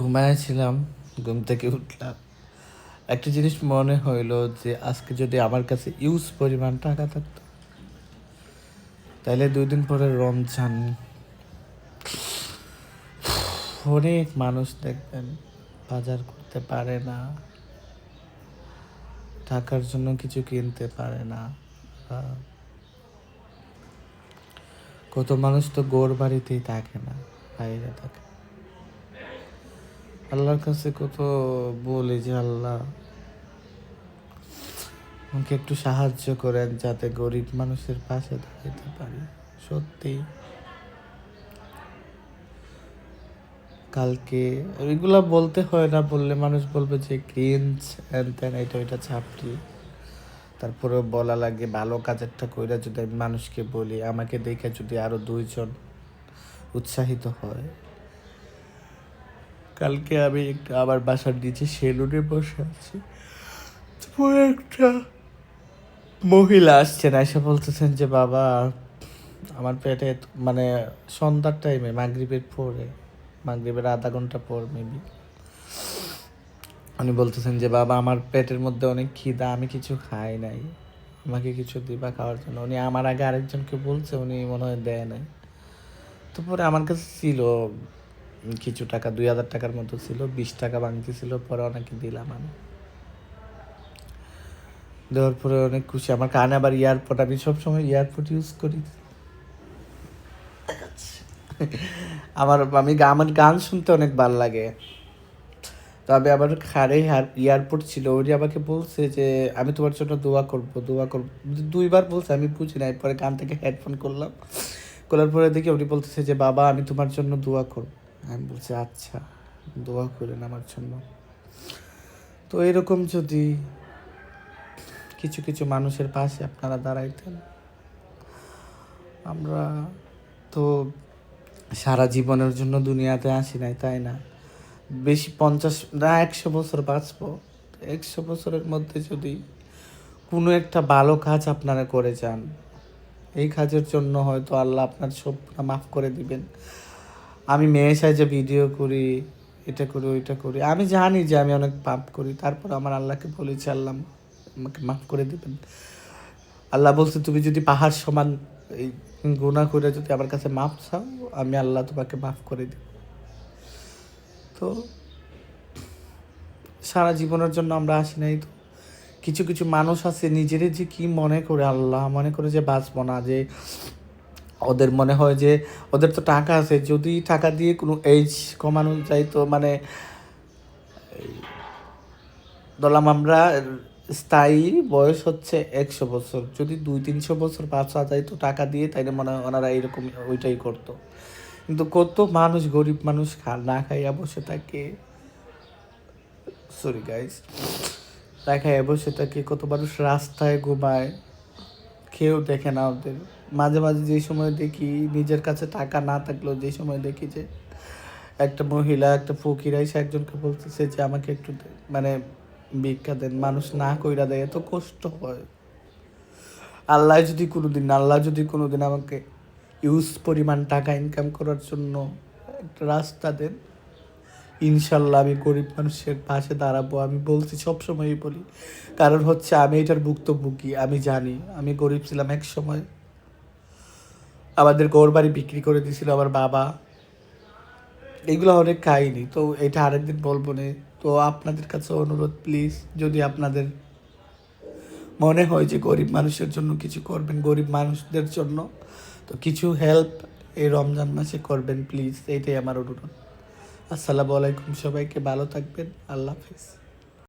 ঘুমাইছিলাম, ঘুম থেকে উঠলাম। একটা জিনিস মনে হইল যে, আজকে যদি আমার কাছে ইউজ পরিমাণ টাকা থাকতো, তাহলে দুই দিন পরে রমজান। অনেক মানুষ দেখবেন, বাজার করতে পারে না, টাকার জন্য কিছু কিনতে পারে না। কত মানুষ তো গোর বাড়িতেই থাকে না, বাইরে থাকে। আল্লাহর কাছে কত বলি যে আল্লাহ, আমাকে একটু সাহায্য করেন যাতে গরিব মানুষের পাশে দাঁড়াতে পারি। সত্যি। কালকে ওইগুলা বলতে হয় না, বললে মানুষ বলবে যে ক্রিঞ্চ হ্যান ত্যান এটা ওইটা ছাপড়ি। তারপরে বলা লাগে ভালো কাজেরটা কইরা যদি আমি মানুষকে বলি, আমাকে দেখে যদি আরও দুইজন উৎসাহিত হয়। কালকে আমি একটু আমার বাসার নিচে সেলুনে বসে আছি। তারপরে একটা মহিলা আসছেন এসে বলতেছেন যে, বাবা, আমার পেটে মানে সন্ধ্যার টাইমে মাগরিবের পরে, মাগরিবের আধা ঘণ্টা পর মেবি উনি বলতেছেন যে, বাবা, আমার পেটের মধ্যে অনেক খিদা, আমি কিছু খাই নাই, আমাকে কিছু দিবা খাওয়ার জন্য। উনি আমার আগে আরেকজনকে বলছে, উনি মনে হয় দেয় নাই। তো পরে আমার কাছে ছিল কিছু টাকা, দুই হাজার টাকার মতো ছিল, বিশ টাকা বাংতি ছিল, পরে অনেকে দিলাম আমি। দেওয়ার পরে অনেক খুশি। আমার কানে আবার এয়ারপোর্ট আমি সবসময় এয়ারপোর্ট ইউজ করি। আমার আমি আমার গান শুনতে অনেক ভালো লাগে। তবে আবার খারে এয়ারপোর্ট ছিল ওরি আমাকে বলছে যে, আমি তোমার জন্য দোয়া করব দোয়া করব। দুইবার বলছে, আমি বুঝি নাই। পরে কান থেকে হেডফোন করলাম। করার পরে দেখি, উনি বলতেছে যে, বাবা, আমি তোমার জন্য দোয়া করব। আমি বলছি আচ্ছা দোয়া করেন আমার জন্য। তো এরকম যদি কিছু কিছু মানুষের পাশে আপনারা দাঁড়াইতেন, আমরা তো সারা জীবনের জন্য দুনিয়াতে আসি নাই, তাই না? বেশি পঞ্চাশ, না, একশো বছর বাঁচবো। একশো বছরের মধ্যে যদি কোনো একটা ভালো কাজ আপনারা করে যান, এই কাজের জন্য হয়তো আল্লাহ আপনার সব মাফ করে দিবেন। আমি মেয়ে সাইজে ভিডিও করি, এটা করি, ওইটা করি। আমি জানি যে আমি অনেক পাপ করি, তারপর আমার আল্লাহকে বলেছি, আল্লাহ আমাকে মাফ করে দিবেন। আল্লাহ বলছে, তুমি যদি পাহাড় সমান এই গুণা করে যদি আমার কাছে মাপ চাও, আমি আল্লাহ তোমাকে মাফ করে দিব। তো সারা জীবনের জন্য আমরা আসি নাই তো। কিছু কিছু মানুষ আছে, নিজেরে যে কি মনে করে আল্লাহ, মনে করে যে বাঁচবো না, যে ওদের মনে হয় যে ওদের তো টাকা আছে, যদি টাকা দিয়ে কোনো এজ কমানো যায় তো মানে ধরলাম আমরা স্থায়ী বয়স হচ্ছে একশো বছর, যদি দুই তিনশো বছর বাঁচা যায় তো টাকা দিয়ে তাইলে মনে হয় ওনারা এরকম ওইটাই করতো। কিন্তু কত মানুষ গরিব মানুষ না খাইয়া বসে থাকে। সরি গাইজ না খাইয়া বসে থাকে, কত মানুষ রাস্তায় ঘুমায়, কেউ দেখে না ওদের। মাঝে মাঝে যে সময় দেখি নিজের কাছে টাকা না থাকলেও যে সময় দেখি যে একটা মহিলা, একটা ফকির এসে একজনকে বলতেছে যে আমাকে একটু মানে ভিক্ষা দেন, মানুষ না কইরা দেয়, এত কষ্ট হয়। আল্লাহ যদি কোনোদিন, আল্লাহ যদি কোনোদিন আমাকে ইউজ পরিমাণ টাকা ইনকাম করার জন্য একটা রাস্তা দেন, ইনশাল্লাহ আমি গরিব মানুষের পাশে দাঁড়াবো। আমি বলছি, সবসময়ই বলি, কারণ হচ্ছে আমি এটার ভুক্তভোগী, আমি জানি, আমি গরিব ছিলাম এক সময়। আমাদের গড় বাড়ি বিক্রি করে দিয়েছিল আমার বাবা। এগুলো অনেক কাহিনি, তো এটা আরেকদিন বলব না। তো আপনাদের কাছে অনুরোধ প্লিজ যদি আপনাদের মনে হয় যে গরিব মানুষের জন্য কিছু করবেন, গরিব মানুষদের জন্য, তো কিছু হেল্প এই রমজান মাসে করবেন প্লিজ এইটাই আমার অনুরোধ। আসসালামু আলাইকুম সবাইকে, ভালো থাকবেন, আল্লাহ হাফিজ।